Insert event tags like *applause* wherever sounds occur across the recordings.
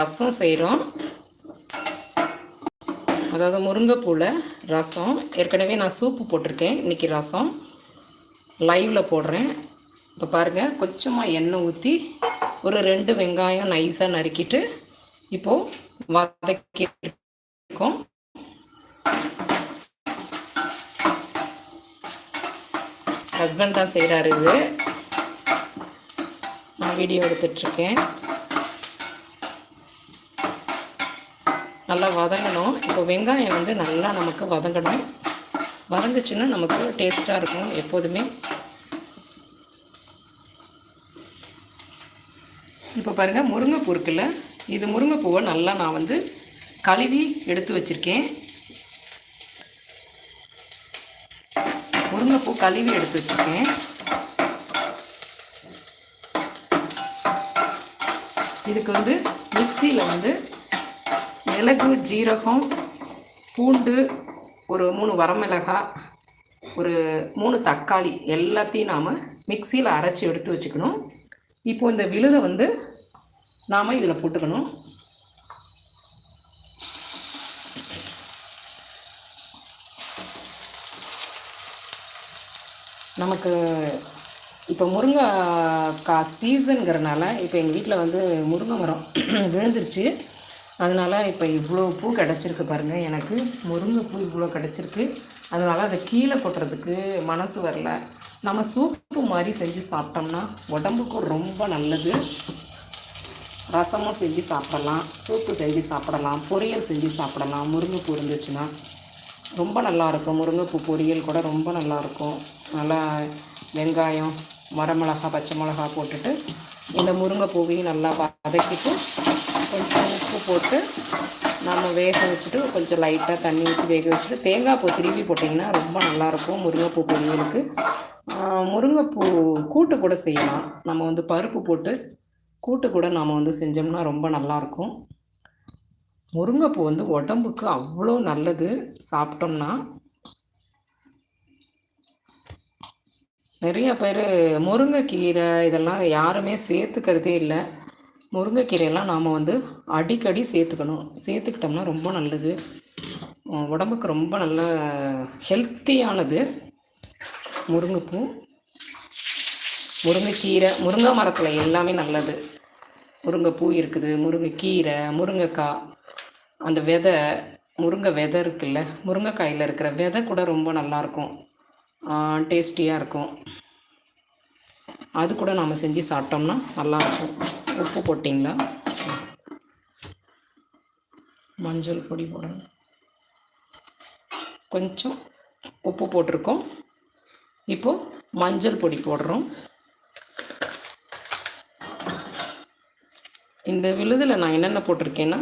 ரசம் செய்கிறோம் அதாவது முருங்கைப்பூவில் ரசம். ஏற்கனவே நான் சூப்பு போட்டிருக்கேன். இன்றைக்கி ரசம். லைவில் போடுறேன். இப்போ பாருங்கள் கொஞ்சமாக எண்ணெய் ஊற்றி ஒரு ரெண்டு வெங்காயம் நைஸாக நறுக்கிட்டு இப்போது வதக்கிருக்கோம். ஹஸ்பண்ட் தான் செய்கிறாரு இது. நான் வீடியோ எடுத்துட்ருக்கேன் நல்லா வதங்கணும். இப்போ வெங்காயம் வந்து நல்லா நமக்கு வதங்கணும். வதங்குச்சுன்னா நமக்கு டேஸ்ட்டாக இருக்கும் எப்போதுமே. இப்போ பாருங்கள் முருங்கைப்பூ இருக்குல்ல? இது முருங்கைப்பூவை நல்லா நான் வந்து கழுவி எடுத்து வச்சுருக்கேன். முருங்கைப்பூ கழுவி எடுத்து வச்சுருக்கேன். இதுக்கு வந்து மிக்சியில் வந்து மிளகு ஜீரகம் பூண்டு ஒரு மூணு வரமிளகாய் ஒரு மூணு தக்காளி எல்லாத்தையும் நாம் மிக்சியில் அரைச்சி எடுத்து வச்சுக்கணும். இப்போது இந்த விழுதை வந்து நாம் இதில் போட்டுக்கணும். நமக்கு இப்போ முருங்கைக்காய் சீசனுங்கிறனால இப்போ எங்கள் வீட்டில் வந்து முருங்கை மரம் *clears throat* விழுந்துருச்சு. அதனால் இப்போ இவ்வளோ பூ கிடச்சிருக்கு பாருங்கள் எனக்கு முருங்கைப்பூ இவ்வளோ கிடச்சிருக்கு. அதனால் அதை கீழே கொட்டுறதுக்கு மனசு வரல. நம்ம சூப்பு மாதிரி செஞ்சு சாப்பிட்டோம்னா உடம்புக்கும் ரொம்ப நல்லது. ரசமும் செஞ்சு சாப்பிடலாம். சூப்பு செஞ்சு சாப்பிடலாம். பொரியல் செஞ்சு சாப்பிடலாம். முருங்கைப்பூ இருந்துச்சுன்னா ரொம்ப நல்லாயிருக்கும் முருங்கைப்பூ பொரியல் கூட ரொம்ப நல்லாயிருக்கும் நல்லா வெங்காயம் வரமிளகா பச்சை மிளகா போட்டுட்டு இந்த முருங்கைப்பூவையும் நல்லா வதக்கிட்டு கொஞ்சம் உப்பு போட்டு நம்ம வேக வச்சுட்டு கொஞ்சம் லைட்டாக தண்ணி ஊற்றி வேக வச்சுட்டு தேங்காய் பூ திருப்பி போட்டிங்கன்னா ரொம்ப நல்லாயிருக்கும் முருங்கைப்பூ பொரியலுக்கு முருங்கைப்பூ கூட்டு கூட செய்யலாம். நம்ம வந்து பருப்பு போட்டு கூட்டு கூட நாம் வந்து செஞ்சோம்னா ரொம்ப நல்லாயிருக்கும் முருங்கைப்பூ வந்து உடம்புக்கு அவ்வளோ நல்லது. சாப்பிட்டோம்னா நிறைய பேர் முருங்கைக்கீரை இதெல்லாம் யாருமே சேர்த்துக்கிறதே இல்லை. முருங்கைக்கீரையெல்லாம் நாம் வந்து அடிக்கடி சேர்த்துக்கணும். சேர்த்துக்கிட்டோம்னா ரொம்ப நல்லது. உடம்புக்கு ரொம்ப நல்ல ஹெல்த்தியானது முருங்கைப்பூ. முருங்கைக்கீரை முருங்கை மரத்தில் எல்லாமே நல்லது. முருங்கைப்பூ இருக்குது முருங்கைக்கீரை முருங்கைக்காய் அந்த விதை முருங்கை விதை இருக்குல்ல முருங்கைக்காயில் இருக்கிற விதை கூட ரொம்ப நல்லாயிருக்கும் டேஸ்டியாக இருக்கும். அது கூட நம்ம செஞ்சு சாப்பிட்டோம்னா நல்லாயிருக்கும் உப்பு போட்டிங்களா? மஞ்சள் பொடி போடணும். கொஞ்சம் உப்பு போட்டிருக்கோம். இப்போது மஞ்சள் பொடி போடுறோம். இந்த விழுதில் நான் என்னென்ன போட்டிருக்கேன்னா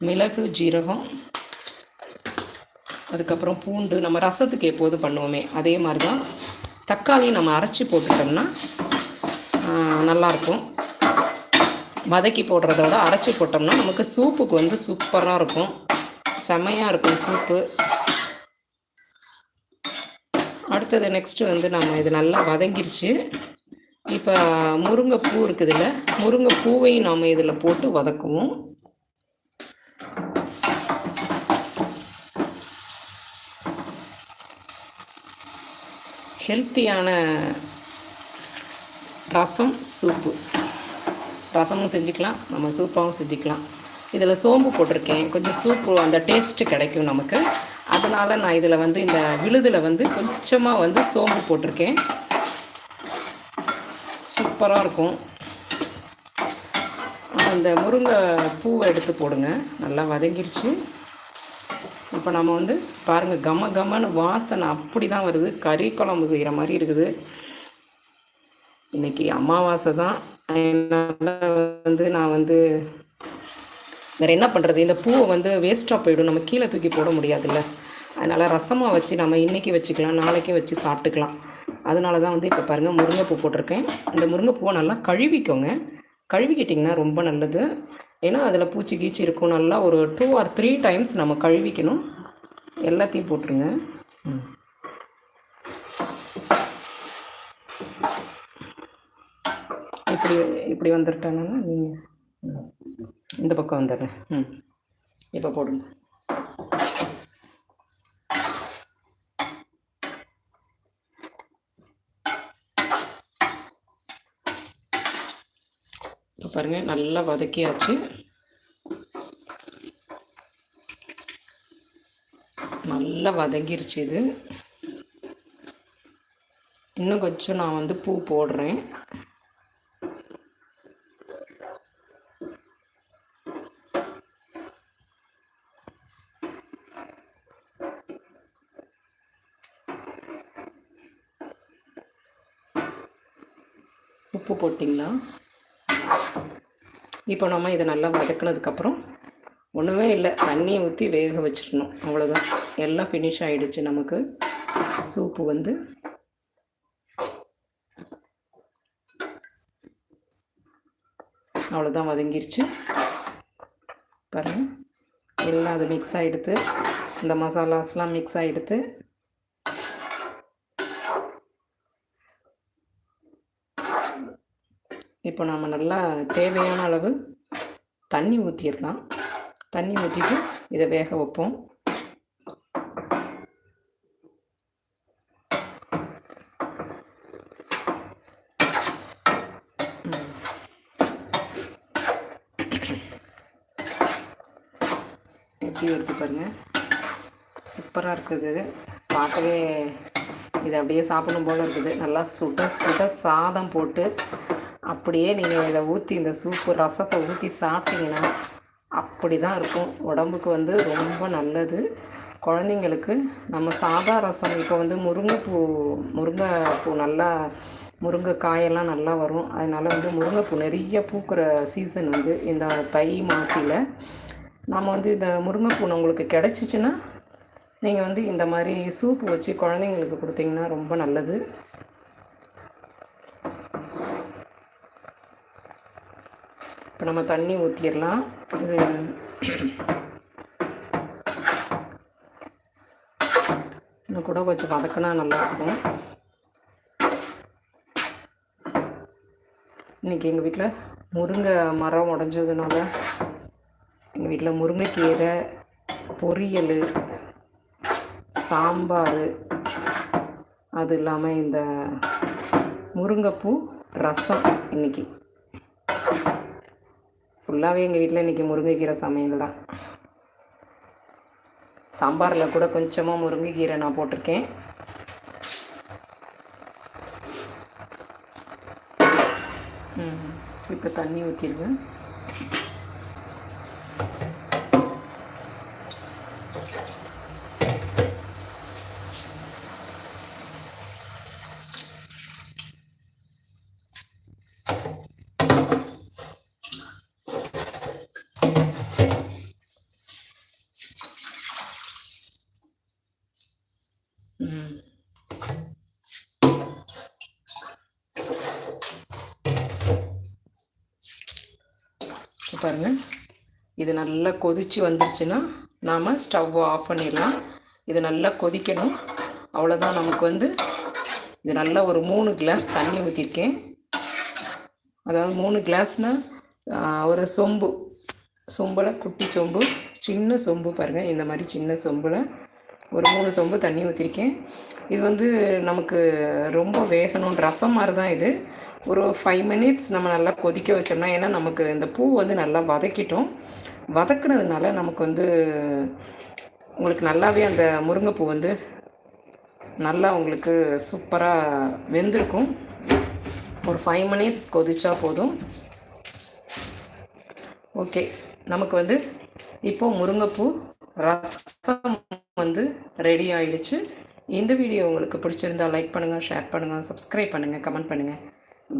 மிளகு ஜீரகம் அதுக்கப்புறம் பூண்டு நம்ம ரசத்துக்கு எப்போது பண்ணுவோமே அதே மாதிரி தான் தக்காளி நம்ம அரைச்சி போட்டுட்டோம்னா நல்லாயிருக்கும். வதக்கி போடுறதோட அரைச்சி போட்டோம்னா நமக்கு சூப்புக்கு வந்து சூப்பராக இருக்கும். செமையாக இருக்கும் சூப்பு. அடுத்தது நெக்ஸ்ட்டு வந்து நம்ம இது நல்லா வதங்கிருச்சு. இப்போ முருங்கைப்பூ இருக்குது இதில் முருங்கைப்பூவையும் நாம் இதில் போட்டு வதக்குவோம். ஹெல்த்தியான ரசம் சூப்பு. ரசமும் செஞ்சுக்கலாம் நம்ம சூப்பாகவும் செஞ்சுக்கலாம். இதில் சோம்பு போட்டிருக்கேன். கொஞ்சம் சூப்பு அந்த டேஸ்ட்டு கிடைக்கும் நமக்கு. அதனால் நான் இதில் வந்து இந்த விழுதில் வந்து கொஞ்சமாக வந்து சோம்பு போட்டிருக்கேன். சூப்பராக இருக்கும். அந்த முருங்கை பூவை எடுத்து போடுங்க. நல்லா வதங்கிருச்சு. இப்போ நம்ம வந்து பாருங்கள் கம கமன்னு வாசனை அப்படி தான் வருது. கறி குழம்பு செய்கிற மாதிரி இருக்குது. இன்னைக்கு அமாவாசை தான். அதனால் வந்து நான் வந்து வேறு என்ன பண்ணுறது இந்த பூவை வந்து வேஸ்ட்டாக போயிடும். நம்ம கீழே தூக்கி போட முடியாதுல்ல. அதனால் ரசமாக வச்சு நம்ம இன்றைக்கி வச்சுக்கலாம் நாளைக்கு வச்சு சாப்பிட்டுக்கலாம். அதனால தான் வந்து இப்போ பாருங்கள் முருங்கைப்பூ போட்டிருக்கேன். இந்த முருங்கைப்பூவை நல்லா கழுவிக்கோங்க. கழுவிக்கிட்டிங்கன்னா ரொம்ப நல்லது. ஏன்னா அதில் பூச்சி கீச்சி இருக்கும். நல்லா ஒரு டூ ஆர் த்ரீ டைம்ஸ் நம்ம கழுவிக்கணும். எல்லாத்தையும் போட்டுருங்க. ம். இப்படி இப்படி வந்துட்டாங்கன்னா நீங்கள் இந்த பக்கம் வந்துடுறேன். ம். இப்போ போடுங்க. இப்போ பாருங்கள் நல்லா வதக்கியாச்சு. நல்லா வதங்கிருச்சு இது. இன்னும் கொஞ்சம் நான் வந்து பூ போடுறேன். உப்பு போட்டிங்களா? இப்போ நம்ம இதை நல்லா வதக்குனதுக்கப்புறம் ஒன்றுமே இல்லை தண்ணியை ஊற்றி வேக வச்சிடணும். அவ்வளோதான் எல்லாம் ஃபினிஷ் ஆகிடுச்சு நமக்கு. சூப்பு வந்து அவ்வளோதான் வதங்கிருச்சு. பாருங்கள் எல்லாம் அது மிக்ஸ் ஆகிடுத்து இந்த மசாலாஸ்லாம் மிக்ஸ் ஆகிடுத்து இப்போ நம்ம நல்லா தேவையான அளவு தண்ணி ஊற்றிடலாம் தண்ணி ஊற்றிட்டு இதை வேக வைப்போம். எப்படி எடுத்து பாருங்கள் சூப்பராக இருக்குது. இது பார்க்கவே இது அப்படியே சாப்பிடணும் போல் இருக்குது. நல்லா சுட சுட சாதம் போட்டு அப்படியே நீங்கள் இதை ஊற்றி இந்த சூப்பு ரசத்தை ஊற்றி சாப்பிட்டீங்கன்னா அப்படி தான் இருக்கும். உடம்புக்கு வந்து ரொம்ப நல்லது. குழந்தைங்களுக்கு நம்ம சாதா ரசம் இப்போ வந்து முருங்கைப்பூ முருங்கைப்பூ நல்லா முருங்கைக்காயெல்லாம் நல்லா வரும். அதனால் வந்து முருங்கைப்பூ நிறைய பூக்கிற சீசன் வந்து இந்த தை மாசியில். நம்ம வந்து இந்த முருங்கைப்பூ உங்களுக்கு கிடச்சிச்சின்னா நீங்கள் வந்து இந்த மாதிரி சூப்பு வச்சு குழந்தைங்களுக்கு கொடுத்தீங்கன்னா ரொம்ப நல்லது. இப்போ நம்ம தண்ணி ஊற்றிடலாம் இது இன்னும் கூட கொஞ்சம் வதக்கினா நல்லாயிருக்கும். இன்றைக்கி எங்கள் வீட்டில் முருங்கை மரம் உடஞ்சதுனால எங்கள் வீட்டில் முருங்கைக்கீரை பொரியல் சாம்பார் அது இல்லாமல் இந்த முருங்கைப்பூ ரசம் இன்றைக்கி ஃபுல்லாகவே எங்கள் வீட்டில் இன்றைக்கி முருங்கைக்கீரை சமையல் தான் சாம்பாரில் கூட கொஞ்சமாக முருங்கைக்கீரை நான் போட்டிருக்கேன். இப்போ தண்ணி ஊற்றிடுவேன் பாருங்கள் இது நல்லா கொதித்து வந்துருச்சுன்னா நாம் ஸ்டவ் ஆஃப் பண்ணிடலாம். இது நல்லா கொதிக்கணும். அவ்வளோதான் நமக்கு வந்து இது நல்லா ஒரு மூணு கிளாஸ் தண்ணி ஊற்றிருக்கேன் அதாவது மூணு கிளாஸ்னால் ஒரு சொம்பு. சொம்பில் குட்டி சொம்பு சின்ன சொம்பு பாருங்கள் இந்த மாதிரி சின்ன சொம்பில் ஒரு மூணு சொம்பு தண்ணி ஊற்றிருக்கேன் இது வந்து நமக்கு ரொம்ப வேகணும். ரசம் மாதிரி தான் இது. ஒரு ஃபைவ் மினிட்ஸ் நம்ம நல்லா கொதிக்க வச்சோம்னா ஏன்னா நமக்கு இந்த பூ வந்து நல்லா வதக்கிட்டோம். வதக்குனதுனால நமக்கு வந்து உங்களுக்கு நல்லாவே அந்த முருங்கைப்பூ வந்து நல்லா உங்களுக்கு சூப்பராக வெந்திருக்கும். ஒரு ஃபைவ் மினிட்ஸ் கொதிச்சா போதும். ஓகே நமக்கு வந்து இப்போது முருங்கைப்பூ ரசம் வந்து ரெடி ஆயிடுச்சு. இந்த வீடியோ உங்களுக்கு பிடிச்சிருந்தால் லைக் பண்ணுங்கள் ஷேர் பண்ணுங்கள் சப்ஸ்கிரைப் பண்ணுங்கள் கமெண்ட் பண்ணுங்கள்